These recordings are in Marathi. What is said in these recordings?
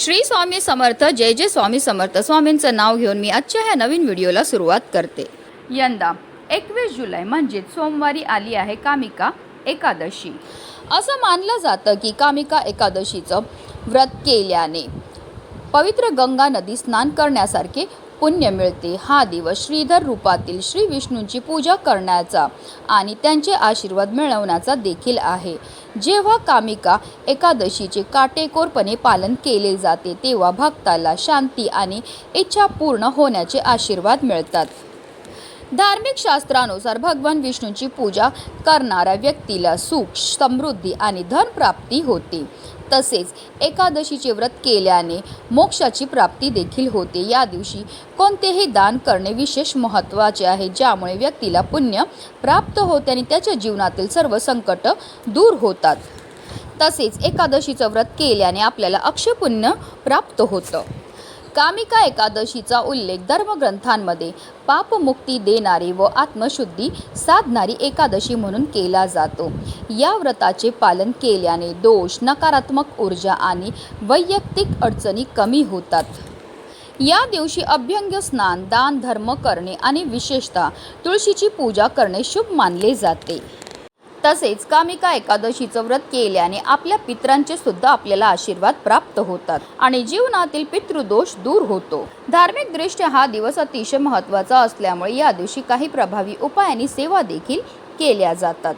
श्री स्वामी समर्थ जय जय स्वामी समर्थ. स्वामींचं नाव घेऊन मी आजच्या ह्या नवीन व्हिडिओला सुरुवात करते. यंदा एकवीस जुलै म्हणजेच सोमवारी आली आहे कामिका एकादशी. असं मानलं जातं की कामिका एकादशीचं व्रत केल्याने पवित्र गंगा नदी स्नान करण्यासारखे पुण्य मिळते. हा दिवस श्रीधर रूपातील श्री विष्णूंची पूजा करण्याचा आणि त्यांचे आशीर्वाद मिळवण्याचा देखील आहे. जेव्हा कामिका एकादशीचे काटेकोरपणे पालन केले जाते तेव्हा भक्ताला शांती आणि इच्छा पूर्ण होण्याचे आशीर्वाद मिळतात. धार्मिक शास्त्रानुसार भगवान विष्णूची पूजा करणाऱ्या व्यक्तीला सुख समृद्धी आणि धनप्राप्ती होते. तसेच एकादशीचे व्रत केल्याने मोक्षाची प्राप्ती देखील होते. या दिवशी कोणतेही दान करणे विशेष महत्त्वाचे आहे ज्यामुळे व्यक्तीला पुण्य प्राप्त होते आणि त्याच्या जीवनातील सर्व संकट दूर होतात. तसेच एकादशीचं व्रत केल्याने आपल्याला अक्षय पुण्य प्राप्त होतं. कामिका एकादशीचा उल्लेख धर्मग्रंथांमध्ये पापमुक्ती देणारी व आत्मशुद्धी साधणारी एकादशी म्हणून केला जातो. या व्रताचे पालन केल्याने दोष नकारात्मक ऊर्जा आणि वैयक्तिक अडचणी कमी होतात. या दिवशी अभ्यंग स्नान दान धर्म करणे आणि विशेषतः तुळशीची पूजा करणे शुभ मानले जाते. तसेच कामिका एकादशीचं व्रत केल्याने आपल्या पित्रांचे सुद्धा आपल्याला आशीर्वाद प्राप्त होतात आणि जीवनातील पितृदोष दूर होतो. धार्मिक दृष्ट्या हा दिवस अतिशय महत्त्वाचा असल्यामुळे या दिवशी काही प्रभावी उपाय आणि सेवा देखील केल्या जातात.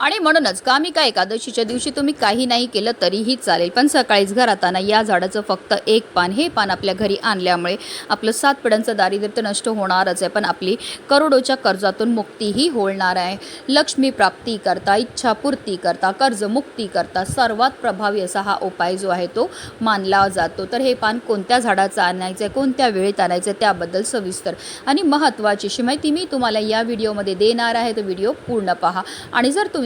आणि म्हणूनच कामिका एकादशीच्या दिवशी तुम्ही काही नाही केलं तरीही चालेल. पण सकाळीच घराताना या झाडाचं फक्त एक पान हे पान आपल्या घरी आणल्यामुळे आपलं सात पिढ्यांचं दारिद्र्य तर नष्ट होणारच आहे. पण आपली करोडोच्या कर्जातून मुक्तीही होणार आहे. लक्ष्मी प्राप्ती करता इच्छापूर्ती करता कर्जमुक्ती करता सर्वात प्रभावी असा हा उपाय जो आहे तो मानला जातो. तर हे पान कोणत्या झाडाचं आणायचं आहे कोणत्या वेळेत आणायचं आहे त्याबद्दल सविस्तर आणि महत्त्वाची अशी माहिती मी तुम्हाला या व्हिडिओमध्ये देणार आहे. तर व्हिडिओ पूर्ण पहा. आणि जर तुम्ही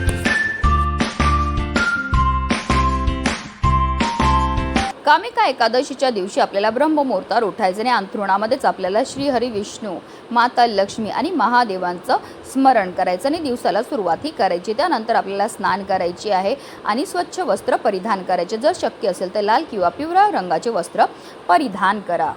कामिका एकादशीच्या दिवशी आपल्याला ब्रह्ममुहूर्तावर उठायचं आणि अंथरुणामध्येच आपल्याला श्रीहरी विष्णू माता लक्ष्मी आणि महादेवांचं स्मरण करायचं आणि दिवसाला सुरुवात ही करायची. त्यानंतर आपल्याला स्नान करायची आहे आणि स्वच्छ वस्त्र परिधान करायचे. जर शक्य असेल तर लाल किंवा पिवळ्या रंगाचे वस्त्र परिधान करा.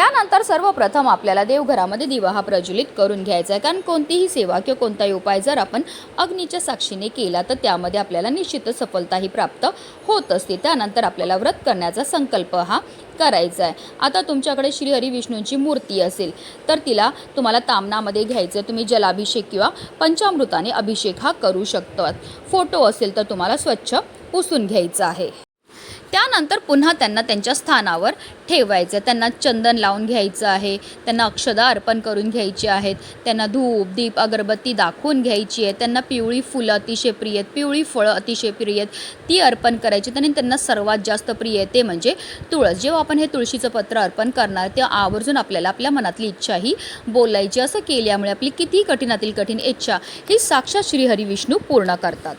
त्यानंतर सर्वप्रथम आपल्याला देवघरामध्ये दिवा हा प्रज्वलित करून घ्यायचा आहे. कारण कोणतीही सेवा किंवा कोणताही उपाय जर आपण अग्नीच्या साक्षीने केला तर त्यामध्ये आपल्याला निश्चितच सफलताही प्राप्त होत असते. त्यानंतर आपल्याला व्रत करण्याचा संकल्प हा करायचा आहे. आता तुमच्याकडे श्री हरी विष्णूंची मूर्ती असेल तर तिला तुम्हाला तामनामध्ये घ्यायचं. आहे तुम्ही जलाभिषेक किंवा पंचामृताने अभिषेक हा करू शकतात. फोटो असेल तर तुम्हाला स्वच्छ पुसून घ्यायचा आहे. त्यानंतर पुन्हा त्यांना त्यांच्या स्थानावर ठेवायचं. त्यांना चंदन लावून घ्यायचं आहे. त्यांना अक्षदा अर्पण करून घ्यायची आहेत. त्यांना धूप दीप अगरबत्ती दाखवून घ्यायची आहे त्यांना पिवळी फुलं अतिशय प्रिय आहेत. पिवळी फळं अतिशय प्रिय आहेत. ती अर्पण करायची आणि त्यांना सर्वात जास्त प्रिय आहे ते म्हणजे तुळस. जेव्हा आपण हे तुळशीचं पत्र अर्पण करणार तेव्हा आवर्जून आपल्याला आपल्या मनातली इच्छा ही बोलायची. असं केल्यामुळे आपली किती कठीणातील कठीण इच्छा ही साक्षात श्रीहरी विष्णू पूर्ण करतात.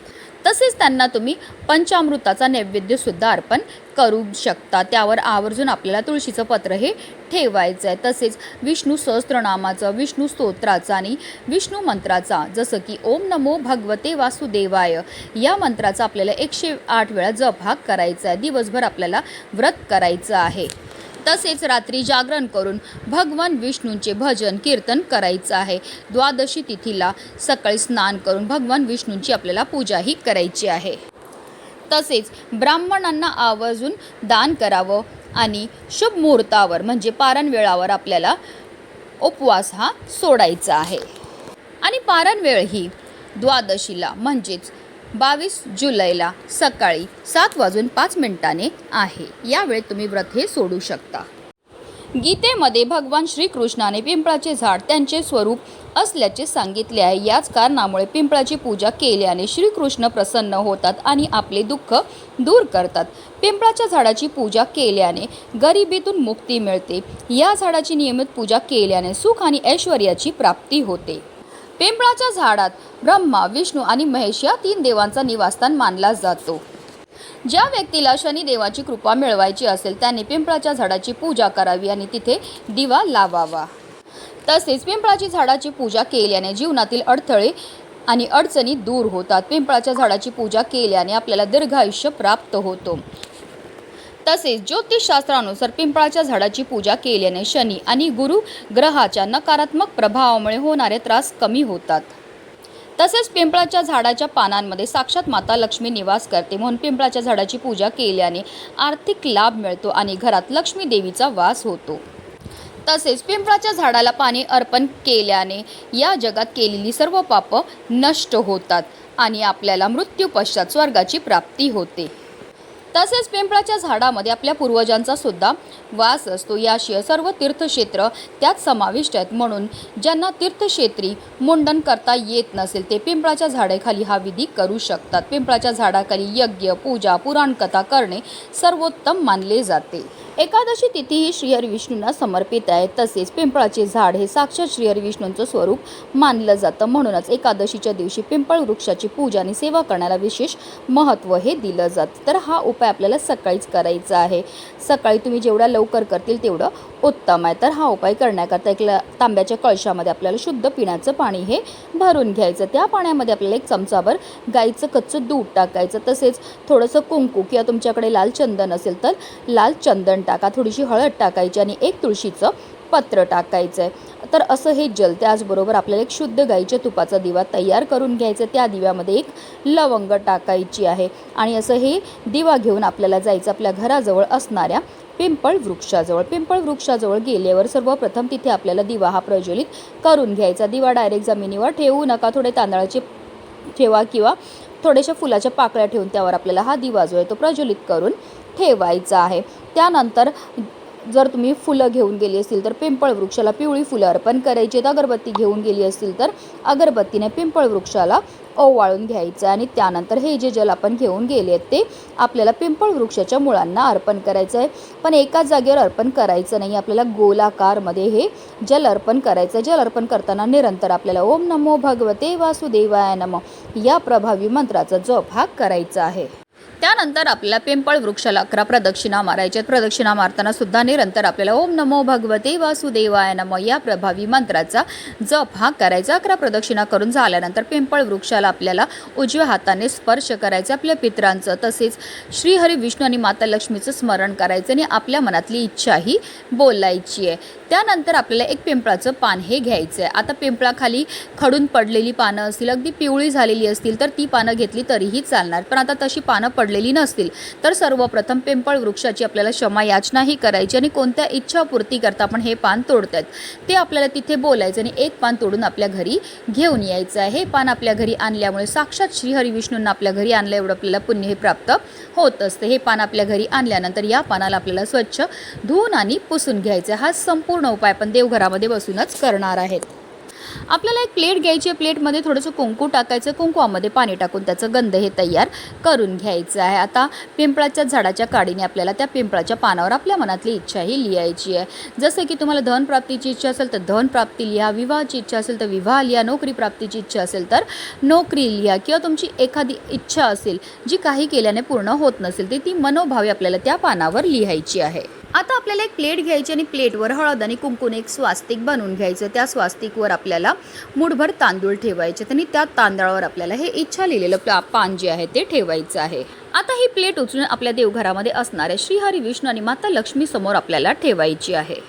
तसेच त्यांना तुम्ही पंचामृताचा नैवेद्यसुद्धा अर्पण करू शकता. त्यावर आवर्जून आपल्याला तुळशीचं पत्र हे ठेवायचं आहे. तसेच विष्णू सहस्त्रनामाचं विष्णू स्तोत्राचा आणि विष्णू मंत्राचा जसं की ओम नमो भगवते वासुदेवाय या मंत्राचा आपल्याला एकशे आठ वेळा जप हा करायचा आहे. दिवसभर आपल्याला व्रत करायचं आहे. तसेच रात्री जागरण करून भगवान विष्णूंचे भजन कीर्तन करायचं आहे. द्वादशी तिथीला सकाळी स्नान करून भगवान विष्णूंची आपल्याला पूजाही करायची आहे. तसेच ब्राह्मणांना आवर्जून दान करावं आणि शुभ मुहूर्तावर म्हणजे पारण वेळावर आपल्याला उपवास हा सोडायचा आहे. आणि पारण वेळ ही द्वादशीला म्हणजेच बावीस जुलैला सकाळी सात वाजून पाच मिनिटाने आहे. यावेळी तुम्ही व्रत हे सोडू शकता. गीतेमध्ये भगवान श्रीकृष्णाने पिंपळाचे झाड त्यांचे स्वरूप असल्याचे सांगितले आहे. याच कारणामुळे पिंपळाची पूजा केल्याने श्रीकृष्ण प्रसन्न होतात आणि आपले दुःख दूर करतात. पिंपळाच्या झाडाची पूजा केल्याने गरिबीतून मुक्ती मिळते. या झाडाची नियमित पूजा केल्याने सुख आणि ऐश्वर्याची प्राप्ती होते. पिंपळाच्या झाडात ब्रह्मा विष्णू आणि महेश या तीन देवांचा निवासस्थान मानला जातो. ज्या व्यक्तीला शनिदेवाची कृपा मिळवायची असेल त्याने पिंपळाच्या झाडाची पूजा करावी आणि तिथे दिवा लावावा. तसेच पिंपळाची झाडाची पूजा केल्याने जीवनातील अडथळे आणि अडचणी दूर होतात. पिंपळाच्या झाडाची पूजा केल्याने आपल्याला दीर्घायुष्य प्राप्त होतो. तसेच ज्योतिषशास्त्रानुसार पिंपळाच्या झाडाची पूजा केल्याने शनी आणि गुरु ग्रहाच्या नकारात्मक प्रभावामुळे होणारे त्रास कमी होतात. तसेच पिंपळाच्या झाडाच्या पानांमध्ये साक्षात माता लक्ष्मी निवास करते म्हणून पिंपळाच्या झाडाची पूजा केल्याने आर्थिक लाभ मिळतो आणि घरात लक्ष्मी देवीचा वास होतो. तसेच पिंपळाच्या झाडाला पाणी अर्पण केल्याने या जगात केलेली सर्व पापं नष्ट होतात आणि आपल्याला मृत्यू पश्चात स्वर्गाची प्राप्ती होते. तसेच पिंपळाच्या झाडामध्ये आपल्या पूर्वजांचा सुद्धा वास असतो. याशिवाय सर्व तीर्थक्षेत्र त्यात समाविष्ट आहेत. म्हणून ज्यांना तीर्थक्षेत्री मुंडन करता येत नसेल ते पिंपळाच्या झाडाखाली हा विधी करू शकतात. पिंपळाच्या झाडाखाली यज्ञ पूजा पुराणकथा करणे सर्वोत्तम मानले जाते. एकादशी तिथी ही श्रीहरी विष्णूंना समर्पित आहे. तसेच पिंपळाचे झाड हे साक्षात श्रीहरी विष्णूंचं स्वरूप मानलं जातं. म्हणूनच एकादशीच्या दिवशी पिंपळ वृक्षाची पूजा आणि सेवा करण्याला विशेष महत्त्व हे दिलं जातं. तर हा उपाय आपल्याला सकाळीच करायचा आहे. सकाळी तुम्ही जेवढ्या लवकर करतील तेवढं उत्तम आहे. तर हा उपाय करण्याकरता एक तांब्याच्या कळशामध्ये आपल्याला शुद्ध पिण्याचं पाणी हे भरून घ्यायचं. त्या पाण्यामध्ये आपल्याला एक चमचाभर गाईचं कच्चं दूध टाकायचं. तसेच थोडंसं कुंकू किंवा तुमच्याकडे लाल चंदन असेल तर लाल चंदन टाका थोडीशी हळद टाकायची आणि एक तुळशीचं पत्र टाकायचं आहे तर असं हे जल त्याचबरोबर आपल्याला एक शुद्ध गाईच्या तुपाचा दिवा तयार करून घ्यायचा त्या दिव्यामध्ये एक लवंग टाकायची आहे. आणि असं हे दिवा घेऊन आपल्याला जायचं आपल्या घराजवळ असणाऱ्या पिंपळ वृक्षाजवळ. पिंपळ वृक्षाजवळ गेल्यावर सर्वप्रथम तिथे आपल्याला दिवा हा प्रज्वलित करून घ्यायचा. दिवा डायरेक्ट जमिनीवर ठेवू नका. थोडे तांदळाचे ठेवा किंवा थोड्याशा फुलाच्या पाकळ्या ठेवून त्यावर आपल्याला हा दिवा जो आहे तो प्रज्वलित करून ठेवायचा आहे. त्यानंतर जर तुम्ही फुलं घेऊन गेली असतील तर पिंपळ वृक्षाला पिवळी फुलं अर्पण करायची आहेत अगरबत्ती घेऊन गेली असतील तर अगरबत्तीने पिंपळ वृक्षाला ओवाळून घ्यायचं आणि त्यानंतर हे जे जल आपण घेऊन गेले आहेत ते आपल्याला पिंपळ वृक्षाच्या मुळांना अर्पण करायचं आहे. पण एकाच जागेवर अर्पण करायचं नाही आपल्याला गोलाकारमध्ये हे जल अर्पण करायचं आहे. जल अर्पण करताना निरंतर आपल्याला ओम नमो भगवते वासुदेवाय नमो या प्रभावी मंत्राचा जप हा करायचा आहे. त्यानंतर आपल्याला पिंपळ वृक्षाला अकरा प्रदक्षिणा मारायच्या प्रदक्षिणा मारताना सुद्धा निरंतर आपल्याला ओम नमो भगवते वासुदेवाय नम या प्रभावी मंत्राचा जप हा करायचा. अकरा प्रदक्षिणा करून झाल्यानंतर पिंपळ वृक्षाला आपल्याला उजव्या हाताने स्पर्श करायचा. आपल्या पित्रांचं तसेच श्रीहरी विष्णू आणि माता लक्ष्मीचं स्मरण करायचं आणि आपल्या मनातली इच्छाही बोलायची आहे. त्यानंतर आपल्याला एक पिंपळाचं पान हे घ्यायचं आहे आता पिंपळाखाली खडून पडलेली पानं असतील अगदी पिवळी झालेली असतील तर ती पानं घेतली तरीही चालणार. पण आता तशी पानं पडलेली नसतील तर सर्वप्रथम पिंपळ वृक्षाची आपल्याला क्षमा याचनाही करायची आणि कोणत्या इच्छापूर्ती करता आपण हे पान तोडतात ते आपल्याला तिथे बोलायचं आणि एक पान तोडून आपल्या घरी घेऊन यायचं आहे. हे पान आपल्या घरी आणल्यामुळे साक्षात श्रीहरिविष्णूंना आपल्या घरी आणलं एवढं आपल्याला पुण्य हे प्राप्त होत असते. हे पान आपल्या घरी आणल्यानंतर या पानाला आपल्याला स्वच्छ धुवून आणि पुसून घ्यायचं आहे. हा संपूर्ण पूर्ण उपाय आपण देवघरामध्ये बसूनच करणार आहेत. आपल्याला एक प्लेट घ्यायची आहे. प्लेटमध्ये थोडंसं कुंकू टाकायचं. कुंकुवामध्ये पाणी टाकून त्याचं गंध हे तयार करून घ्यायचं आहे. आता पिंपळाच्या झाडाच्या काडीने आपल्याला त्या पिंपळाच्या पानावर आपल्या मनातली इच्छा ही लिहायची आहे. जसं की तुम्हाला धन प्राप्तीची इच्छा असेल तर धन प्राप्ती लिहा. विवाहाची इच्छा असेल तर विवाह लिहा. नोकरी प्राप्तीची इच्छा असेल तर नोकरी लिहा. किंवा तुमची एखादी इच्छा असेल जी काही केल्याने पूर्ण होत नसेल ती ती मनोभावी आपल्याला त्या पानावर लिहायची आहे. आता आपल्याला एक प्लेट घ्यायची आणि प्लेटवर हळद आणि कुंकून एक स्वास्तिक बनवून घ्यायचं. त्या स्वास्तिकवर आपल्याला मुठभर तांदूळ ठेवायचे आणि त्या तांदळावर आपल्याला हे इच्छा लिहिलेलं पान जे आहे ते ठेवायचं आहे. आता ही प्लेट उचलून आपल्या देवघरामध्ये असणाऱ्या श्रीहरी विष्णू आणि माता लक्ष्मी समोर आपल्याला ठेवायची आहे.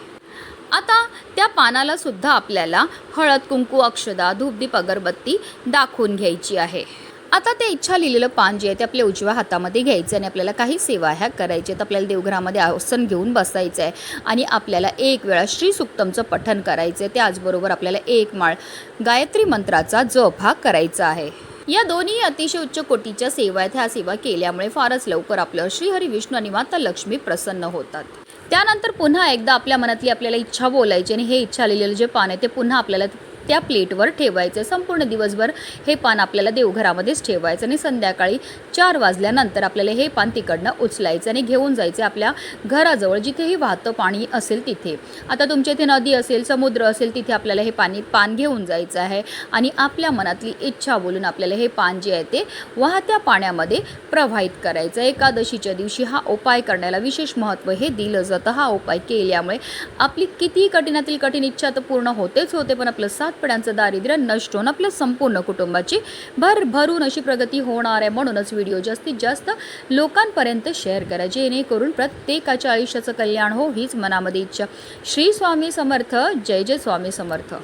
आता त्या पानाला सुद्धा आपल्याला हळद कुंकू अक्षदा धूपदीप अगरबत्ती दाखवून घ्यायची आहे. आता ते इच्छा लिहिलेलं पान जे आहे ते आपल्या उजव्या हातामध्ये घ्यायचं आणि आपल्याला काही सेवा ह्या करायच्या आहेत. आपल्याला देवघरामध्ये आसन घेऊन बसायचं आहे आणि आपल्याला एक वेळा श्री सुक्तमचं करायचं आहे त्याचबरोबर आपल्याला एक माळ गायत्री मंत्राचा जप हा करायचा आहे. या दोन्ही अतिशय उच्च कोटीच्या सेवा आहेत. ह्या सेवा केल्यामुळे फारच लवकर आपलं श्रीहरी विष्णू आणि माता लक्ष्मी प्रसन्न होतात. त्यानंतर पुन्हा एकदा आपल्या मनातली आपल्याला इच्छा बोलायची आणि हे इच्छा लिहिलेलं जे पान आहे ते पुन्हा आपल्याला त्या प्लेटवर ठेवायचं. संपूर्ण दिवसभर हे पान आपल्याला देवघरामध्येच ठेवायचं आणि संध्याकाळी चार वाजल्यानंतर आपल्याला हे पान तिकडनं उचलायचं आणि घेऊन जायचं आपल्या घराजवळ जिथेही वाहतं पाणी असेल तिथे. आता तुमच्या इथे नदी असेल समुद्र असेल तिथे आपल्याला हे पाणी पान घेऊन जायचं आहे आणि आपल्या मनातली इच्छा बोलून आपल्याला हे पान जे आहे ते वाहत्या पाण्यामध्ये प्रवाहित करायचं. एकादशीच्या दिवशी हा उपाय करण्याला विशेष महत्त्व हे दिलं जातं. हा उपाय केल्यामुळे आपली किती कठीणातील कठीण इच्छा तर पूर्ण होतेच होते पण आपलं सात पिढ्यांचं दारिद्र्य नष्ट होऊन आपल्या संपूर्ण कुटुंबाची भर भरून अशी प्रगती होणार आहे म्हणूनच व्हिडिओ जास्तीत जास्त लोकांपर्यंत शेअर करा जेणेकरून प्रत्येकाच्या आयुष्याचं कल्याण हो हीच मनामध्ये इच्छा. श्री स्वामी समर्थ जय जय स्वामी समर्थ.